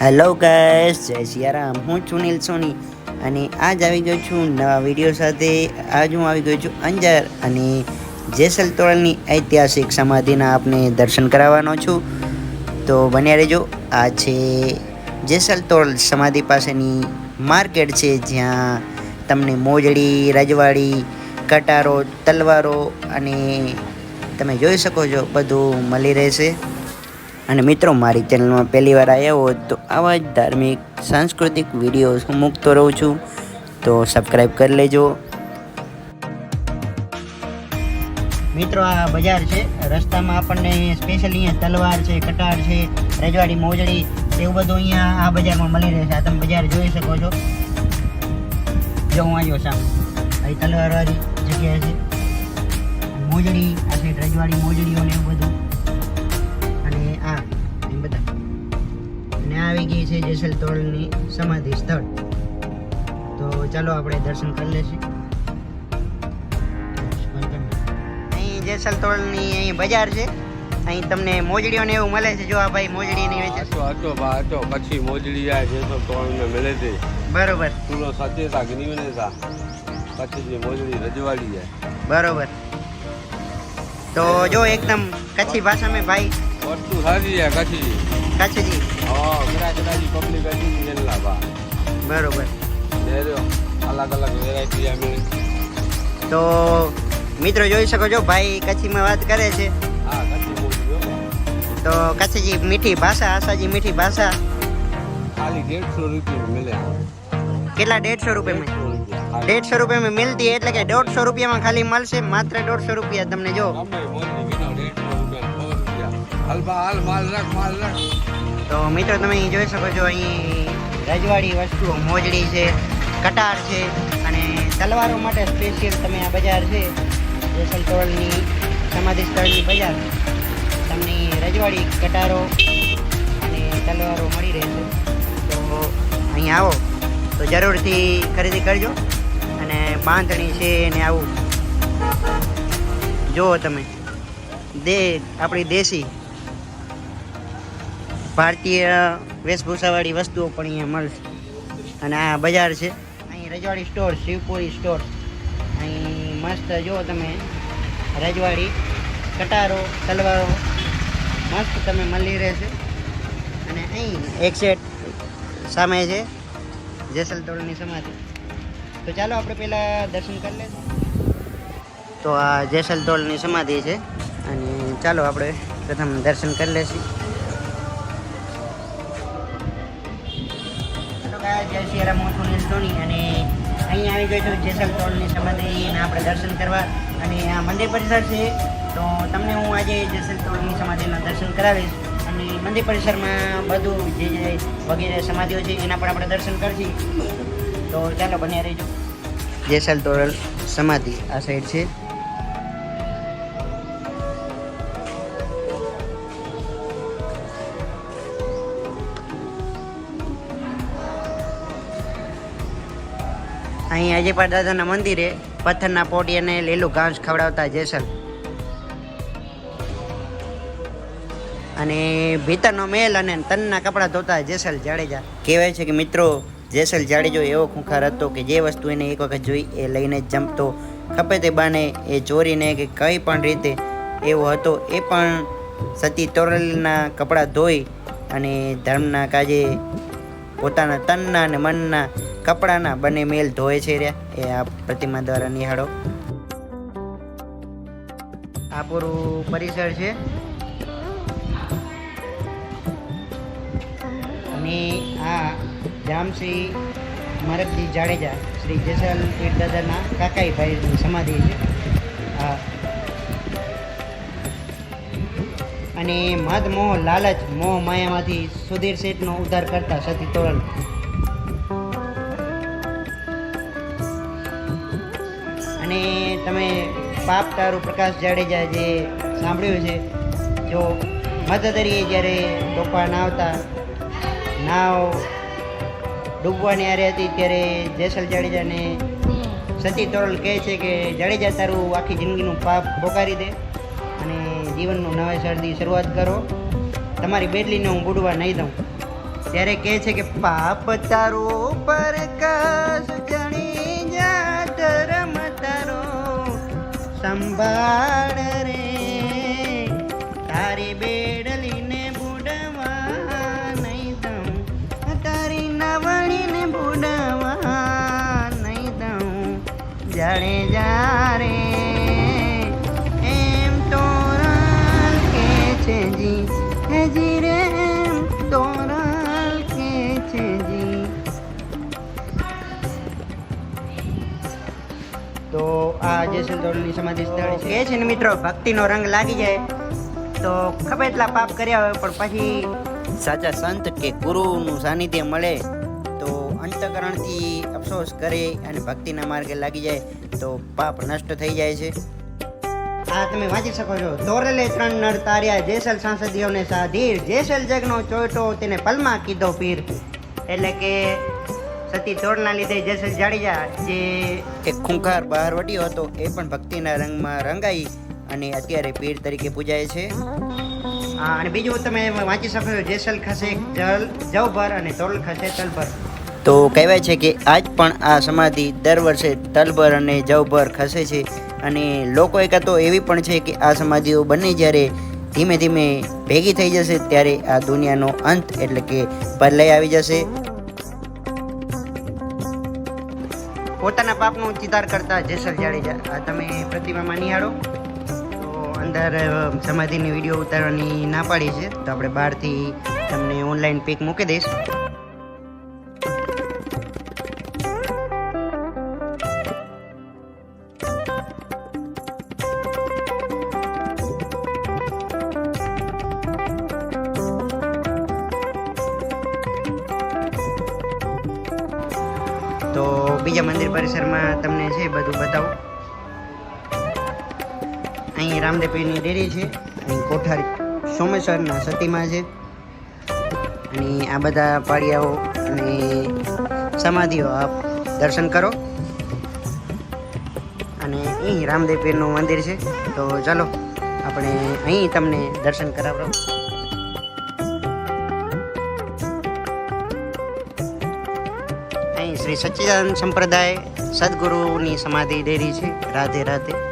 Hello guys જય સિયારામ. હું છું નીલ સોની અને આજ આવી ગયો છું નવા વીડિયો સાથે. આજ હું આવી ગયો છું અંજાર અને જેસલ તોરલની ઐતિહાસિક સમાધિના આપને દર્શન કરાવવાનો છું. તો બન્યા રહેજો. આ છે જેસલ તોરલ સમાધિ પાસેની માર્કેટ છે, જ્યાં તમને મોજડી, રજવાડી, કટારો, તલવારો અને તમે જોઈ શકો છો, બધું મળી રહેશે. અને મિત્રો, મારી ચેનલમાં પહેલી વાર આવ્યા હો તો આવા જ ધાર્મિક, સાંસ્કૃતિક વિડીયોઝ હું મૂકતો રહું છું. તો સબસ્ક્રાઈબ કરી લેજો. મિત્રો, આ બજાર છે. રસ્તામાં આપણને સ્પેશિયલ અહીંયા તલવાર છે, કટાર છે, રજવાડી, મોજડી એવું બધું અહીંયા આ બજારમાં મળી રહેશે આ તમે બજાર જોઈ શકો છો. જો હું આવ્યો સામે. અહીં તલવારવાળી જગ્યા છે. મોજડી, આ સાઈડ રજવાડી મોજડીઓને એવું બધું. આવી ગઈ છે જેસલ તોરલની સમાધિ સ્થળ. તો ચાલો આપણે દર્શન કરી લેશું. અહીં જેસલ તોરલની અહીં બજાર છે. અહીં તમને મોજડીઓ ને એવું મળે છે. જો આ ભાઈ મોજડીની વેચે. હતો આટો પછી મોજડી આ જેસલ તો મળે છે. બરોબર. પૂરો સાચે તા ગની ને તા પછી જે મોજડી રજવાડી જાય. બરોબર. તો જો એકદમ કચ્છી ભાષા में ભાઈ. વસ્તુ સારી છે કચ્છી. કચ્છજી અલગ અલગ વેરાયટી તો મિત્રો જોઈ શકો છો, ભાઈ કચ્છીમાં વાત કરે છે. હા કચ્છી તો કચ્છજી મીઠી ભાષા, આશાજી મીઠી ભાષા. ખાલી દેડસો રૂપિયા મળે કેટલા દેઢસો રૂપિયામાં દેડસો રૂપિયામાં મિલતી એટલે કે દોઢસો રૂપિયામાં ખાલી મળશે, માત્ર દોઢસો રૂપિયા તમને જો. દેડસો હાલ માલ રાખ માલ રાખ. તો મિત્રો, તમે જોઈ શકો છો, અહીં રજવાડી વસ્તુઓ, મોજડી છે, કટાર છે અને તલવારો માટે સ્પેશિયલ તમે આ બજાર છે, જેસલ તોરલની સમાધિ સ્થળની બજાર. તમને રજવાડી, કટારો અને તલવારો મળી રહેશે. તો અહીં આવો. તો જરૂરથી ખરીદી કરજો અને બાંધણી છે ને આવું. જુઓ તમે. દે, આપણી દેશી ભારતીય વેશભૂષાવાળી વસ્તુઓ પણ અહીંયા મળશે. અને આ બજાર છે. અહીં રજવાડી સ્ટોર શિવપુરી સ્ટોર અહીં મસ્ત જુઓ તમે, રજવાડી, કટારો, તલવારો, મસ્ત તમે મળી રહેશે. અને અહીં એક્સેટ સામે છે જેસલ તોળની સમાધિ. તો ચાલો આપણે પહેલાં દર્શન કરી લઈશું તો આ જેસલ તોળની સમાધિ છે. અને ચાલો આપણે પ્રથમ દર્શન કરી લઈશું. હેલો ગાય ધોની અને અહીં આવી ગયો છું જેસલ સમાધિ એના આપણે દર્શન કરવા અને આ મંદિર પરિસર છે. તો તમને હું આજે જેસલ ટોલની સમાધિના દર્શન કરાવીશ અને મંદિર પરિસરમાં બધું જે જે વગેરે સમાધિઓ છે એના પણ આપણે દર્શન કરશી. તો ચાલો બન્યા રહીજો. જેસલ તોરલ સમાધિ, આ સાઈડ છે. અહીં અજયપા દાદાના મંદિરે પથ્થરના પોટી અને લીલું ઘાસ ખવડાવતા જેસલ. અને ભીતરનો મેલ અને તનના કપડાં ધોતા જેસલ જાડેજા. કહેવાય છે કે મિત્રો, જેસલ જાડેજો એવો ખૂંખાર હતો કે જે વસ્તુ એને એક વખત જોઈ એ લઈને જ જમતો. ખપે તે બાને એ ચોરીને કે કઈ પણ રીતે એવો હતો, એ પણ સતી તોરલના કપડાં ધોઈ અને ધર્મના કાજે પોતાના તનના અને મનના કપડાના બંને મેલ ધોય છે રે એ આ પ્રતિમા દ્વારા નિહાળો. આ પૂરું પરિસર છે. અને આ જામશ્રી મરકજી જાડેજા, શ્રી જેસલ પીર દાદાના કાકાઈ ભાઈની સમાધિ છે. આ અને મદ મોહ, લાલચ, મોહ માયામાંથી સુધીર શેઠનો ઉદ્ધાર કરતા સતી તોરલ અને તમે પાપ તારું પ્રકાશ જાડેજા જે સાંભળ્યું છે, જો મધદરીએ જ્યારે તોફાન આવતા, નાવ ડૂબવાની આરે હતી ત્યારે જેસલ જાડેજાને સતી તોરલ કહે છે કે, જાડેજા તારું આખી જિંદગીનું પાપ ભોગારી દે. જીવનનું નવેસરથી શરૂઆત કરો. તમારી બેટલીને હું બુડવા નહીં દઉં. ત્યારે કહે છે કે પાપ તારો પરકાશ જણી જા ધર્મ તારો. સંભાળ રે, તારી બેડલીને બુડવા નહીં દઉં. તારી નવણીને બુડવા નહીં દઉં. જાણે જા રે છે જી. હેજી રે એમ તોરલ કે છે જી. તો આ જેસલ તોરલની સમાધિ સ્થળ છે. એ છે ને મિત્રો ભક્તિનો રંગ લાગી જાય. તો ખબર એટલા પાપ કર્યા હોય પણ પછી સાચા સંત કે ગુરુનું સાનિધ્ય મળે તો અંતકરણથી અફસોસ કરે અને ભક્તિના માર્ગે લાગી જાય તો પાપ નષ્ટ થઈ જાય છે. આ તમે વાંચી શકો છો. દોરેલે ત્રણ નર તાર્યા, જેસલ સાંસદીઓને સાધીર, જેસલ જગનો ચોટો તેને પલમાં કીધો પીર. એટલે કે સતી ચોરના લીધે જેસલ જાડીજા જે એક ખૂંખાર બહાર વટ્યો હતો, એ પણ ભક્તિના રંગમાં રંગાઈ અને અત્યારે પીર તરીકે પૂજાય છે. અને બીજું તમે વાંચી શકો છો, જેસલ ખસે જલ, જવભર અને તોલ ખસે તલભર. તો કહેવાય છે કે આજ પણ આ સમાધિ દર વર્ષે તલભર અને જવભર ખસે છે અને લોકો એકા તો એવી પણ છે કે આ સમાધિઓ બંને જ્યારે ધીમે ધીમે ભેગી થઈ જશે ત્યારે આ દુનિયાનો અંત એટલે કે પ્રલય આવી જશે. પોતાના પાપનો ચિતાર કરતા જેસલ જાડેજા, આ તમે પ્રતિમામાં નિહાળો. તો અંદર સમાધિની વીડિયો ઉતારવાની ના પાડી છે. તો આપણે બહારથી તમને ઓનલાઈન પિક મૂકી દઈશ. બીજા મંદિર પરિસરમાં તમને છે બધું બતાવું. અહીં રામદેવીની ડેરી છે અહીં કોઠારી સોમેશ્વરના સતીમાં છે. અને આ બધા પાડિયાઓ અને સમાધિઓ આપ દર્શન કરો. અને અહીં રામદેવીનું મંદિર છે. તો ચાલો, આપણે અહીં તમને દર્શન કરાવરો શ્રી સચ્ચિદાનંદ સંપ્રદાય સદગુરુની સમાધિ ડેરી છે. રાધે રાધે.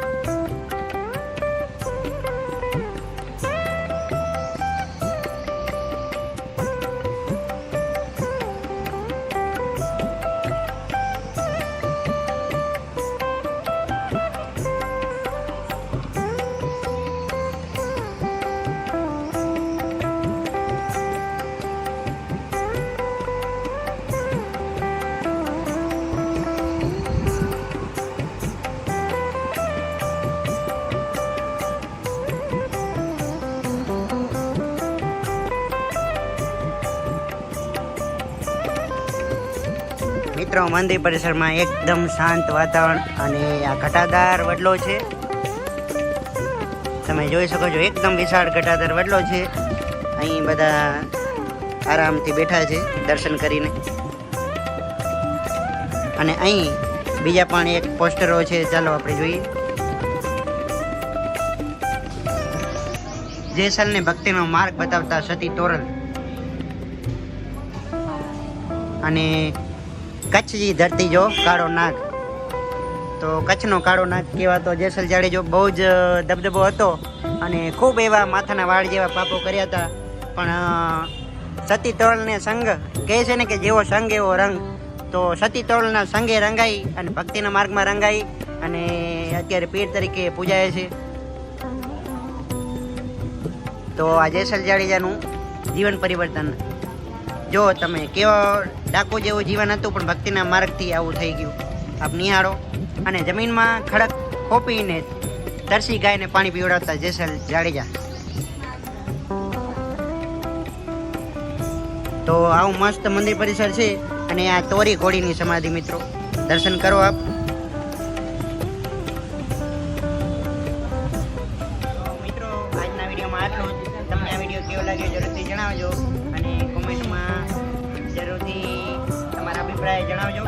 મિત્રો, મંદિર પરિસરમાં એકદમ શાંત વાતાવરણ અને આ ઘટાદાર વડલો છે. તમે જોઈ શકો છો, એકદમ વિશાળ ઘટાદાર વડલો છે. અહીં બધા આરામથી બેઠા છે, દર્શન કરીને. અને અહીં બીજા પણ એક પોસ્ટરો છે, ચાલો આપણે જોઈએ. જેસલને ભક્તિનો માર્ગ બતાવતા સતી તોરલ. અને કચ્છની ધરતી જો કાળો નાગ. તો કચ્છનો કાળો નાગ કહેવાતો જેસલ જાડેજો બહુ જ દબદબો હતો અને ખૂબ એવા માથાના વાળ જેવા પાપો કર્યા હતા. પણ સતી તોરલને સંગ કહે છે ને કે જેવો સંગ એવો રંગ. તો સતી તોરલના સંગે રંગાઈ અને ભક્તિના માર્ગમાં રંગાઈ અને અત્યારે પીર તરીકે પૂજાય છે. તો આ જેસલ જાડેજાનું જીવન પરિવર્તન જો તમે કેવો ડાકો જેવું જીવન હતું, પણ ભક્તિના માર્ગથી આવું થઈ ગયું. આપ નિહાળો અને જમીનમાં ખડક ખોપીને તરસી ગાયને પાણી પીવડાવતા જેસલ જાડેજા. તો આવું મસ્ત મંદિર પરિસર છે અને આ તોરી ઘોડીની સમાધિ મિત્રો. દર્શન કરો આપ. મિત્રો, આજના વિડીયોમાં આટલું તમને આ વીડિયો કેવો લાગ્યો જરૂરથી જણાવજો. જરૂરથી તમારા અભિપ્રાય જણાવજો.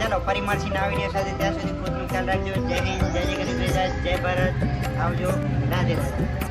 ચાલો ફરી મળશી નવા વીડિયો ત્યાં સુધી ખુદનું ખ્યાલ રાખજો. જય હિન્દ, જય જય ગરીબ જય ભારત. આવજો. રાધે રાધે.